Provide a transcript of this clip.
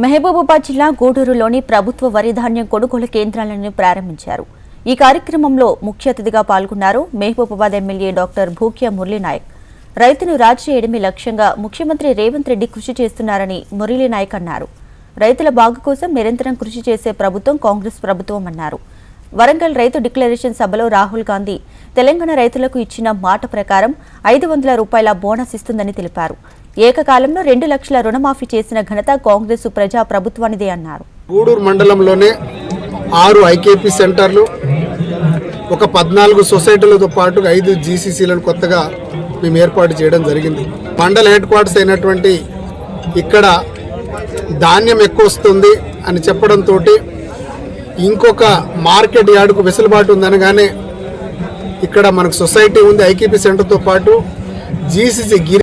మహబూబాబాద్ జిల్లా గూడూరులోని ప్రభుత్వ వరిధాన్యం కొనుగోలు కేంద్రాలను ప్రారంభించారు. ఈ కార్యక్రమంలో ముఖ్య అతిథిగా పాల్గొన్నారు మహబూబాబాద్ ఎమ్మెల్యే డాక్టర్ భూక్యా మురళీనాయక్. రైతును రాజు చేయడమే లక్ష్యంగా ముఖ్యమంత్రి రేవంత్ రెడ్డి కృషి చేస్తున్నారని మురళీనాయక్ అన్నారు. రైతుల బాగు కోసం నిరంతరం కృషి చేసే ప్రభుత్వం కాంగ్రెస్ ప్రభుత్వం అన్నారు. వరంగల్ రైతు డిక్లరేషన్ సభలో రాహుల్ గాంధీ తెలంగాణ రైతులకు ఇచ్చిన మాట ప్రకారం ఐదు వందల రూపాయల బోనస్ ఇస్తుందని తెలిపారు. ఏకకాలంలో రెండు లక్షల రుణమాఫీ చేసిన ఘనత కాంగ్రెస్ ప్రజా ప్రభుత్వానిదే అన్నారు. గూడూరు మండలంలోనే ఆరు ఐకేపీ సెంటర్లు ఒక పద్నాలుగు సొసైటీలతో పాటు ఐదు జీసీసీలను కొత్తగా మేము ఏర్పాటు చేయడం జరిగింది. మండల హెడ్ క్వార్టర్స్ అయినటువంటి ఇక్కడ ధాన్యం ఎక్కువ వస్తుంది అని చెప్పడంతో ఇంకొక మార్కెట్ యార్డుకు వెసులుబాటు ఉందనగానే ఇక్కడ మనకు సొసైటీ ఉంది ఐకేపీ సెంటర్తో పాటు జీసీసీ గిరి